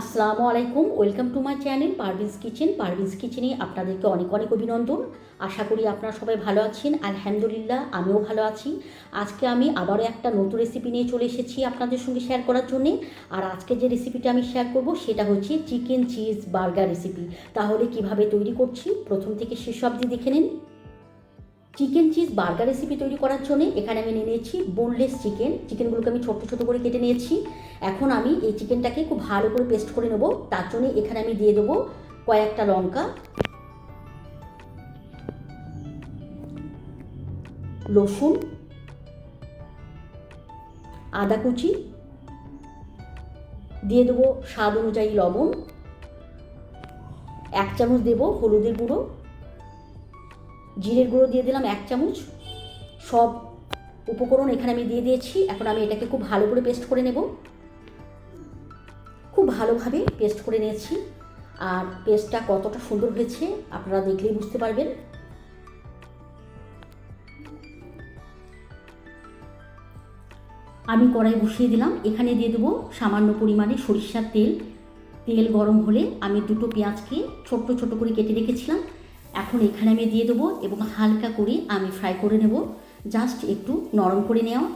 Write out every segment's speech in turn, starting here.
আসসালামু আলাইকুম, welcome to my channel Parvin's kitchen. Parvin's কিচেনে আপনাদেরকে অনেক অনেক অভিনন্দন। আশা করি আপনারা সবাই ভালো আছেন। আলহামদুলিল্লাহ, আমিও ভালো আছি। আজকে আমি আবারও একটা নতুন রেসিপি নিয়ে চলে এসেছি আপনাদের সঙ্গে শেয়ার করার জন্যে। আর আজকে যে রেসিপিটা আমি শেয়ার করব, সেটা হচ্ছে চিকেন চিজ বার্গার রেসিপি তাহলে কীভাবে তৈরি করছি? প্রথম থেকে শেষ অবধি দেখে নিন। চিকেন চিজ বার্গার রেসিপি তৈরি করার জন্য এখানে আমি নিয়ে নিয়েছি বোনলেস চিকেন চিকেনগুলোকে আমি ছোটো ছোটো করে কেটে নিয়েছি। এখন আমি এই চিকেনটাকে খুব ভালো করে পেস্ট করে নেব। তার জন্য এখানে আমি দিয়ে দেবো কয়েকটা লঙ্কা। রসুন। আদা কুচি। দিয়ে দেবো স্বাদ অনুযায়ী লবণ। এক চামচ দেবো হলুদের গুঁড়ো। জিরের গুঁড়ো দিয়ে দিলাম এক চামচ। সব উপকরণ এখানে আমি দিয়ে দিয়েছি। এখন আমি এটাকে খুব ভালো করে পেস্ট করে নেব। খুব ভালোভাবে পেস্ট করে নিয়েছি। আর পেস্টটা কতটা সুন্দর হয়েছে আপনারা দেখলেই বুঝতে পারবেন। আমি কড়াই বসিয়ে দিলাম। এখানে দিয়ে দেবো সামান্য পরিমাণে সরিষার তেল। তেল গরম হলে আমি দুটো পেঁয়াজকে ছোট্ট ছোট করে কেটে রেখেছিলাম। এখন এখানে আমি দিয়ে দেবো এবং হালকা করে আমি ফ্রাই করে নেব। জাস্ট একটু নরম করে নেওয়া।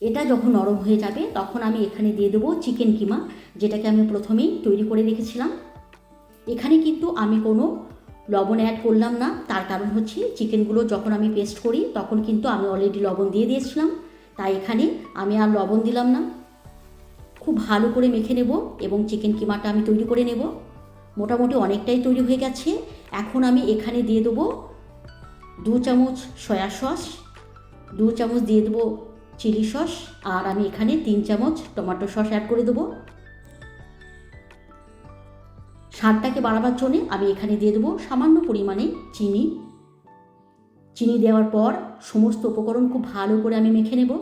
এটা যখন নরম হয়ে যাবে, তখন আমি এখানে দিয়ে দেবো চিকেন কিমা, যেটাকে আমি প্রথমেই তৈরি করে রেখেছিলাম। এখানে কিন্তু আমি কোনো লবণ অ্যাড করলাম না। তার কারণ হচ্ছে চিকেনগুলো যখন আমি পেস্ট করি, তখন কিন্তু আমি অলরেডি লবণ দিয়ে দিয়েছিলাম। তাই এখানে আমি আর লবণ দিলাম না। খুব ভালো করে মেখে নেব এবং চিকেন কিমাটা আমি তৈরি করে নেব। মোটামুটি অনেকটাই তৈরি হয়ে গেছে। এখন আমি এখানে দিয়ে দেবো দু চামচ সয়া সস, দু চামচ দিয়ে দেবো চিলি সস, আর আমি এখানে তিন চামচ টমেটো সস অ্যাড করে দেবো। স্বাদটাকে বাড়াবার জন্যে আমি এখানে দিয়ে দেবো সামান্য পরিমাণে চিনি। চিনি দেওয়ার পর সমস্ত উপকরণ খুব ভালো করে আমি মেখে নেব।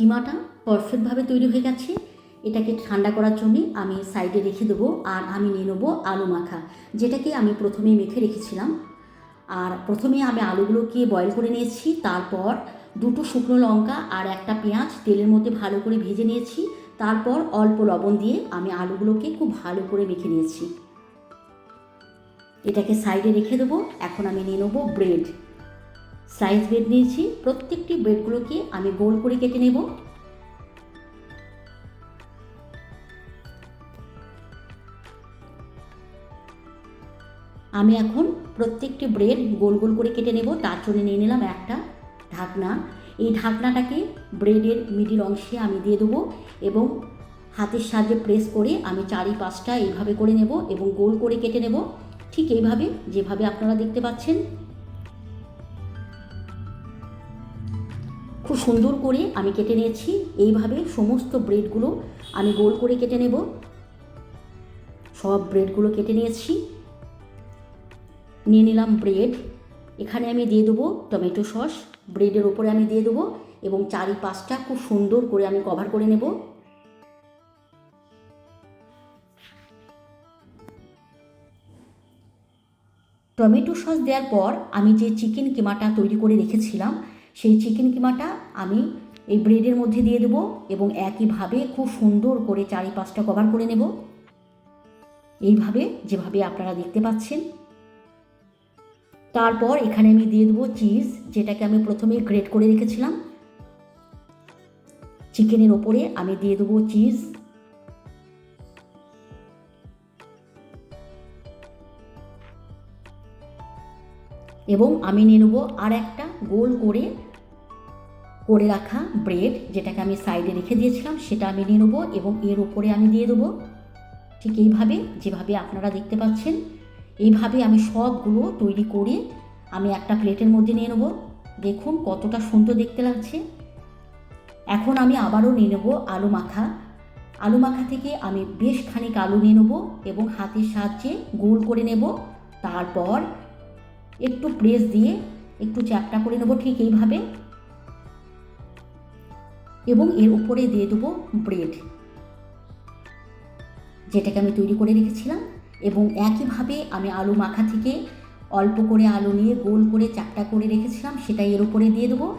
কিমাটা পারফেক্টভাবে তৈরি হয়ে গেছে। এটাকে ঠান্ডা করার জন্য আমি সাইডে রেখে দেবো আর আমি নিয়ে নেব আলু মাখা, যেটাকে আমি প্রথমেই মেখে রেখেছিলাম। আর প্রথমে আমি আলুগুলোকে বয়েল করে নিয়েছি, তারপর দুটো শুকনো লঙ্কা আর একটা পেঁয়াজ তেলের মধ্যে ভালো করে ভেজে নিয়েছি, তারপর অল্প লবণ দিয়ে আমি আলুগুলোকে খুব ভালো করে মেখে নিয়েছি। এটাকে সাইডে রেখে দেবো, এখন আমি নিয়ে নেব ব্রেড স্লাইস ব্রেড নিয়েছি। প্রত্যেকটি ব্রেডগুলোকে আমি গোল করে কেটে নেব। আমি এখন প্রত্যেকটি ব্রেড গোল গোল করে কেটে নেব। তার জন্য নিয়ে নিলাম একটা ঢাকনা। এই ঢাকনাটাকে ব্রেডের মিডিল অংশে আমি দিয়ে দেবো এবং হাতের সাহায্যে প্রেস করে আমি চারি পাঁচটা এইভাবে করে নেব এবং গোল করে কেটে নেব। ঠিক এইভাবে, যেভাবে আপনারা দেখতে পাচ্ছেন খুব সুন্দর করে আমি কেটে নিয়েছি। এইভাবে সমস্ত ব্রেডগুলো আমি গোল করে কেটে নেব। সব ব্রেডগুলো কেটে নিয়েছি। নিয়ে নিলাম ব্রেড। এখানে আমি দিয়ে দেবো টমেটো সস। ব্রেডের ওপরে আমি দিয়ে দেবো এবং চারি পাঁচটা খুব সুন্দর করে আমি কভার করে নেব। টমেটো সস দেওয়ার পর আমি যে চিকেন কিমাটা তৈরি করে রেখেছিলাম সেই চিকেন কিমাটা আমি এই ব্রেডের মধ্যে দিয়ে দেবো এবং একইভাবে খুব সুন্দর করে চারি পাঁচটা কভার করে নেব। এইভাবে, যেভাবে আপনারা দেখতে পাচ্ছেন। তারপর এখানে আমি দিয়ে দেবো চিজ যেটাকে আমি প্রথমে গ্রেট করে রেখেছিলাম। চিকেনের ওপরে আমি দিয়ে দেবো চিজ এবং আমি নিয়ে নেব আর একটা গোল করে করে রাখা ব্রেড যেটাকে আমি সাইডে রেখে দিয়েছিলাম, সেটা আমি নিয়ে নেব এবং এর ওপরে আমি দিয়ে দেবো। ঠিক এইভাবে, যেভাবে আপনারা দেখতে পাচ্ছেন, এইভাবে আমি সবগুলো তৈরি করে আমি একটা প্লেটের মধ্যে নিয়ে নেব। দেখুন কতটা সুন্দর দেখতে লাগছে। এখন আমি আবারও নিয়ে নেব আলু মাখা। আলু মাখা থেকে আমি বেশ খানিক আলু নিয়ে নেব এবং হাতের সাহায্যে গোল করে নেব। তারপর একটু প্রেস দিয়ে একটু চ্যাপটা করে নেব ঠিক এইভাবে। এবং এর উপরে দিয়ে দেবো ব্রেড যেটাকে আমি তৈরি করে রেখেছিলাম। এবং একইভাবে আমি আলু মাখা থেকে অল্প করে আলু নিয়ে গোল করে চারটা করে রেখেছিলাম সেটা এর উপরে দিয়ে দেবো।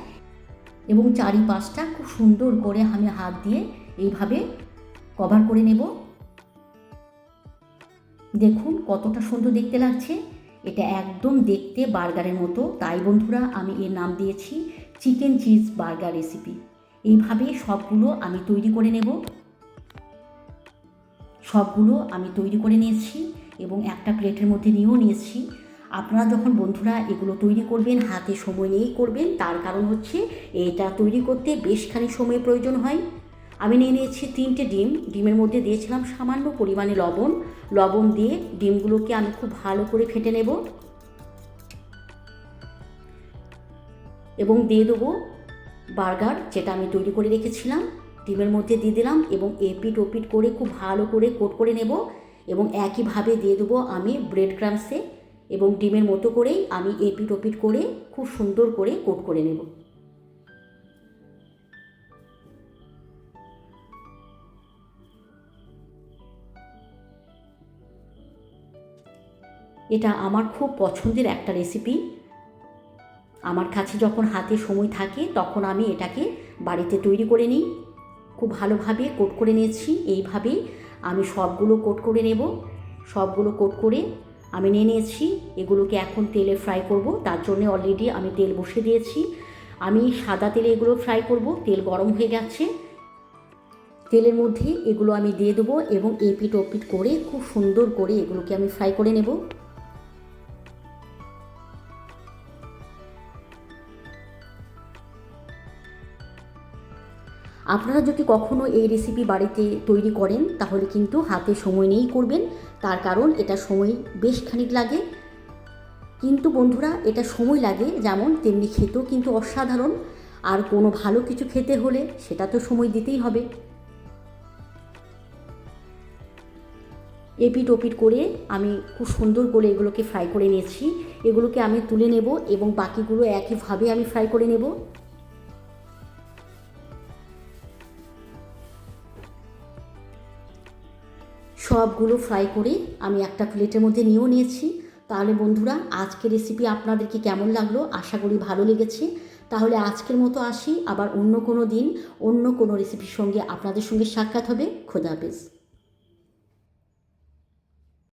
এবং চারিপাশটা খুব সুন্দর করে আমি হাত দিয়ে এইভাবে কভার করে নেব। দেখুন কতটা সুন্দর দেখতে লাগছে। এটা একদম দেখতে বার্গারের মতো। তাই বন্ধুরা, আমি এর নাম দিয়েছি চিকেন চিজ বার্গার রেসিপি এইভাবে সবগুলো আমি তৈরি করে নেব। সবগুলো আমি তৈরি করে নিয়েছি এবং একটা প্লেটের মধ্যে নিয়েও নিয়েছি। আপনারা যখন বন্ধুরা এগুলো তৈরি করবেন, হাতে সময় নিয়েই করবেন, তার কারণ হচ্ছে এটা তৈরি করতে বেশ খানিক সময়ের প্রয়োজন হয়। আমি নিয়ে নিয়েছি তিনটে ডিম। ডিমের মধ্যে দিয়েছিলাম সামান্য পরিমাণে লবণ। লবণ দিয়ে ডিমগুলোকে আমি খুব ভালো করে ফেটে নেব। এবং দিয়ে দেবো বার্গার, যেটা আমি তৈরি করে রেখেছিলাম, ডিমের মধ্যে দিয়ে দিলাম এবং এপিট ওপিট করে খুব ভালো করে কোট করে নেব এবং একইভাবে দিয়ে দেবো আমি ব্রেড ক্রামসে এবং ডিমের মতো করেই আমি এপিট ওপিট করে খুব সুন্দর করে কোট করে নেব। এটা আমার খুব পছন্দের একটা রেসিপি আমার কাছে যখন হাতে সময় থাকে, তখন আমি এটাকে বাড়িতে তৈরি করে নিই। খুব ভালোভাবে কোট করে নিয়েছি। এইভাবেই আমি সবগুলো কোট করে নেব। সবগুলো কোট করে আমি নিয়ে নিয়েছি। এগুলোকে এখন তেলে ফ্রাই করব। তার জন্য অলরেডি আমি তেল বসে দিয়েছি। আমি সাদা তেলে এগুলো ফ্রাই করব। তেল গরম হয়ে গেছে। তেলের মধ্যে এগুলো আমি দিয়ে দেবো এবং এপিট ওপিট করে খুব সুন্দর করে এগুলোকে আমি ফ্রাই করে নেব। আপনারা যদি কখনও এই রেসিপি বাড়িতে তৈরি করেন, তাহলে কিন্তু হাতে সময় নিয়েই করবেন। তার কারণ এটা সময় বেশ খানিক লাগে। কিন্তু বন্ধুরা, এটা সময় লাগে, যেমন তেমনি খেতেও কিন্তু অসাধারণ। আর কোনো ভালো কিছু খেতে হলে সেটা তো সময় দিতেই হবে। এপিট ওপিট করে আমি খুব সুন্দর করে এগুলোকে ফ্রাই করে নিয়েছি। এগুলোকে আমি তুলে নেব এবং বাকিগুলো একইভাবে আমি ফ্রাই করে নেব। সবগুলো ফ্রাই করে আমি একটা প্লেটের মধ্যে নিয়েও নিয়েছি। তাহলে বন্ধুরা, আজকের রেসিপি আপনাদেরকে কেমন লাগল? আশা করি ভালো লেগেছে। তাহলে আজকের মতো আসি। আবার অন্য কোনো দিন অন্য কোনো রেসিপির সঙ্গে আপনাদের সঙ্গে সাক্ষাৎ হবে। খোদা হাফেজ।